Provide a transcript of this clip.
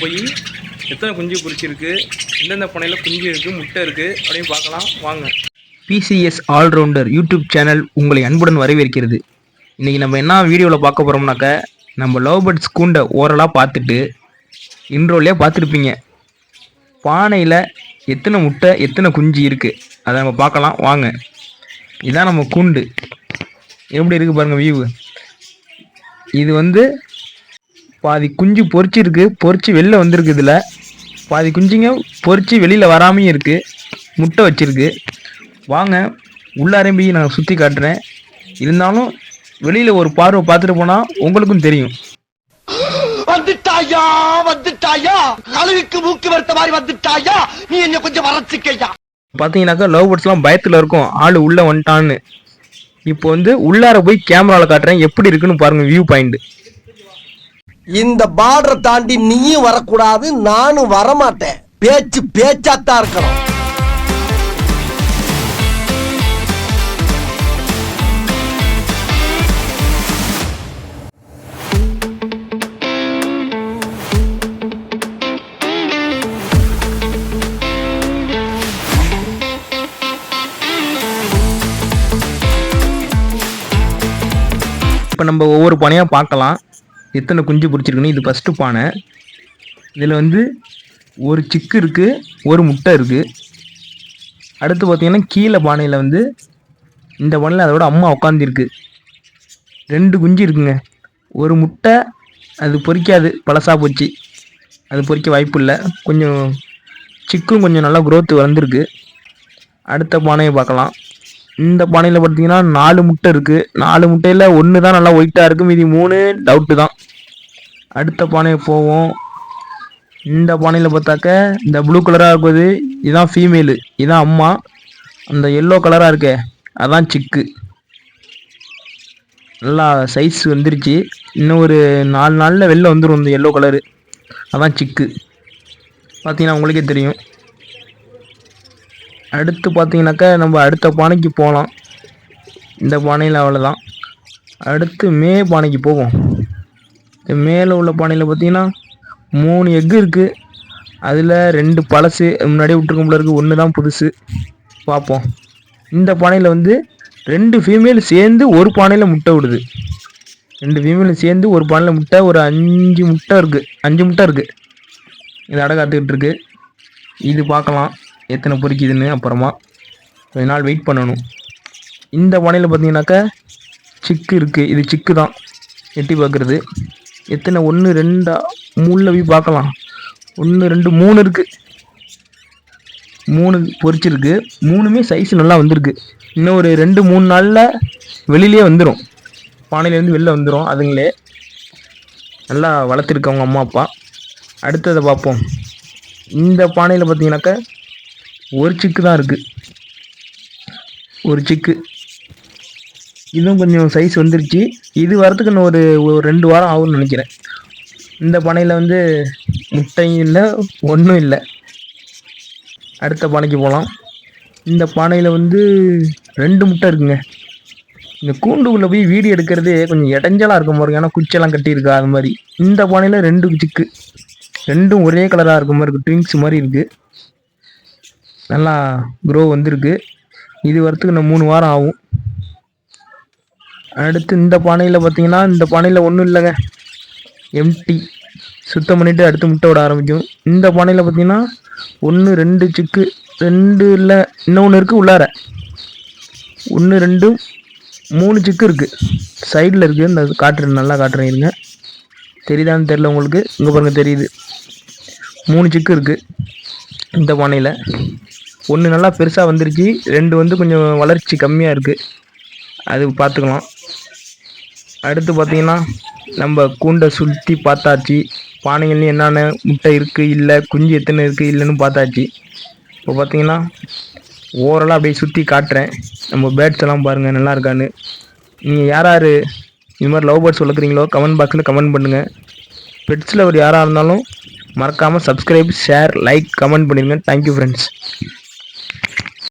போய் எத்தனை குஞ்சு பொரிச்சிருக்கு எந்தெந்த பானையில் குஞ்சு இருக்குது முட்டை இருக்குது அப்படின்னு பார்க்கலாம். வாங்க. பிசிஎஸ் ஆல்ரவுண்டர் யூடியூப் சேனல் உங்களை அன்புடன் வரவேற்கிறது. இன்றைக்கி நம்ம என்ன வீடியோவில் பார்க்க போகிறோம்னாக்க நம்ம லவ் பேர்ட்ஸ் கூண்டை ஓரலாக பார்த்துட்டு இன்ட்ரோலே பார்த்துருப்பீங்க. பானையில் எத்தனை முட்டை எத்தனை குஞ்சு இருக்குது அதை நம்ம பார்க்கலாம். வாங்க. இதான் நம்ம கூண்டு. எப்படி இருக்குது பாருங்கள் வியூ இது வந்து பாதி குஞ்சு பொரிச்சிருக்கு பொரிச்சு வெளில வந்திருக்கு இதில். பாதி குஞ்சுங்க பொரிச்சு வெளியில் வராமையும் இருக்குது முட்டை வச்சிருக்கு. வாங்க உள்ளாரையும் போய் நான் சுற்றி காட்டுறேன். இருந்தாலும் வெளியில் ஒரு பார்வை பார்த்துட்டு போனால் உங்களுக்கும் தெரியும். வந்துட்டாயா வந்துட்டாயா? கழுகுக்கு மூக்கு வருத்த மாதிரி வந்துட்டாயா? நீ என்ன கொஞ்சம் வளர்ச்சிக்கையா? பார்த்தீங்கன்னாக்கா லவ் பேர்ட்ஸ்லாம் பயத்தில் இருக்கும். ஆள் உள்ளே வந்துட்டான்னு. இப்போ வந்து உள்ளார போய் கேமராவில் காட்டுறேன். எப்படி இருக்குன்னு பாருங்க வியூ பாயிண்ட் இந்த பார்டரை தாண்டி நீயும் வரக்கூடாது நானும் வரமாட்டேன். பேச்சு பேச்சாத்தான் இருக்கணும். இப்போ நம்ம ஒவ்வொரு பணியாக பார்க்கலாம். எத்தனை குஞ்சு பிடிச்சிருக்குன்னு இது ஃபஸ்ட்டு பானை. இதில் வந்து ஒரு சிக்கு இருக்குது ஒரு முட்டை இருக்குது அடுத்து பார்த்திங்கன்னா கீழே பானையில் வந்து இந்த பானையில் அதோட அம்மா உட்காந்துருக்கு ரெண்டு குஞ்சு இருக்குங்க. ஒரு முட்டை அது பொறிக்காது பழசா போச்சு. அது பொறிக்க வாய்ப்பு இல்லை. கொஞ்சம் சிக்கும் கொஞ்சம் நல்லா குரோத்து வளர்ந்துருக்கு. அடுத்த பானையை பார்க்கலாம். இந்த பானையில் பார்த்தீங்கன்னா நாலு முட்டை இருக்குது நாலு முட்டையில் ஒன்று தான் நல்லா ஒயிட்டாக இருக்குது மீதி மூணு டவுட்டு தான். அடுத்த பானையை போவோம். இந்த பானையில் பார்த்தாக்க இந்த ப்ளூ கலராக இருக்குது இதுதான் ஃபீமேலு இதுதான் அம்மா. அந்த எல்லோ கலராக இருக்கே அதான் சிக்கு நல்லா சைஸ் வந்துருச்சு. இன்னும் ஒரு நாலு நாளில் வெளில வந்துடும் இந்த எல்லோ கலரு அதான் சிக்கு பார்த்தீங்கன்னா உங்களுக்கே தெரியும். அடுத்து பார்த்தீங்கனாக்கா நம்ம அடுத்த பானைக்கு போகலாம். இந்த பானையில் அவ்வளோதான் அடுத்து மே பானைக்கு போவோம். இந்த மேலே உள்ள பானையில் பார்த்தீங்கன்னா மூணு எக்கு இருக்குது அதில் ரெண்டு பழசு முன்னாடியே விட்டுருக்கும்போல இருக்குது ஒன்று தான் புதுசு. பார்ப்போம். இந்த பானையில் வந்து ரெண்டு ஃபீமேல் சேர்ந்து ஒரு பானையில் முட்டை விடுது. ரெண்டு ஃபீமேல் சேர்ந்து ஒரு பானையில் முட்டை ஒரு அஞ்சு முட்டை இருக்குது அஞ்சு முட்டை இருக்குது இது அடை காத்துக்கிட்டு இருக்குது இது பார்க்கலாம். எத்தனை பொறிக்குதுன்னு அப்புறமா கொஞ்ச நாள் வெயிட் பண்ணணும். இந்த பானையில் பார்த்தீங்கன்னாக்கா சிக்கு இருக்குது இது சிக்கு தான் எட்டி பார்க்குறது. எத்தனை? ஒன்று ரெண்டா? மூணில் போய் பார்க்கலாம். ஒன்று ரெண்டு மூணு இருக்குது மூணு பொறிச்சிருக்கு. மூணுமே சைஸ் நல்லா வந்திருக்கு. இன்னும் ஒரு ரெண்டு மூணு நாளில் வெளியிலே வந்துடும் பானையிலேருந்து வெளில வந்துடும் அதுங்களே நல்லா வளர்த்துருக்கவங்க அம்மா அப்பா. அடுத்ததை பார்ப்போம். இந்த பானையில் பார்த்தீங்கன்னாக்கா ஒரு சிக்கு தான் இருக்குது ஒரு சிக்கு இதுவும் கொஞ்சம் சைஸ் வந்துருச்சு. இது வரத்துக்கு இன்னும் ஒரு ஒரு ரெண்டு வாரம் ஆகும்னு நினைக்கிறேன். இந்த பானையில் வந்து முட்டையும் இல்லை ஒன்றும் இல்லை. அடுத்த பானைக்கு போகலாம் இந்த பானையில் வந்து ரெண்டு முட்டை இருக்குங்க. இந்த கூண்டுக்குள்ளே போய் வீடியோ எடுக்கிறதே கொஞ்சம் இடைஞ்சலாக இருக்கும் பாருங்க. ஏன்னா குச்செல்லாம் கட்டியிருக்கா அது மாதிரி. இந்த பானையில் ரெண்டு சிக்கு ரெண்டும் ஒரே கலராக இருக்க மாதிரி இருக்குது ட்விங்ஸ் மாதிரி இருக்குது நல்லா க்ரோ வந்திருக்கு. இது வரத்துக்கு இன்னும் மூணு வாரம் ஆகும். அடுத்து இந்த பானையில் பார்த்தீங்கன்னா இந்த பானையில் ஒன்றும் இல்லைங்க. எம்டி சுத்தம் பண்ணிவிட்டு அடுத்து முட்டை விட ஆரம்பிக்கும். இந்த பானையில் பார்த்தீங்கன்னா ஒன்று ரெண்டு சிக்கு ரெண்டு இல்லை இன்னொன்று இருக்குது உள்ளார. ஒன்று ரெண்டு மூணு சிக்கு இருக்குது சைடில் இருக்குது இந்த காட்டுறேன் நல்லா காட்டுறேன் இருங்க. தெரியுதான்னு தெரில உங்களுக்கு. இங்கே பாருங்கள் தெரியுது. மூணு சிக்கு இருக்குது இந்த பானையில். ஒன்று நல்லா பெருசாக வந்துருச்சு ரெண்டு வந்து கொஞ்சம் வளர்ச்சி கம்மியாக இருக்குது அது பார்த்துக்கலாம் அடுத்து பார்த்தீங்கன்னா நம்ம கூண்டை சுற்றி பார்த்தாச்சு. பானைகள்லையும் என்னென்ன முட்டை இருக்குது இல்லை குஞ்சு எத்தனை இருக்குது இல்லைன்னு பார்த்தாச்சு. இப்போ பார்த்தீங்கன்னா ஓரலாக அப்படியே சுற்றி காட்டுறேன். நம்ம பேர்ட்ஸ் எல்லாம் பாருங்கள் நல்லா இருக்கான்னு. நீங்கள் யார் யார் இது மாதிரி லவ் பேர்ட்ஸ் வளர்க்குறீங்களோ கமெண்ட் பாக்ஸில் கமெண்ட் பண்ணுங்கள் பெட்ஸில் ஒரு யாராக இருந்தாலும் மறக்காமல் சப்ஸ்கிரைப் ஷேர் லைக் கமெண்ட் பண்ணிடுங்க தேங்க்யூ ஃப்ரெண்ட்ஸ்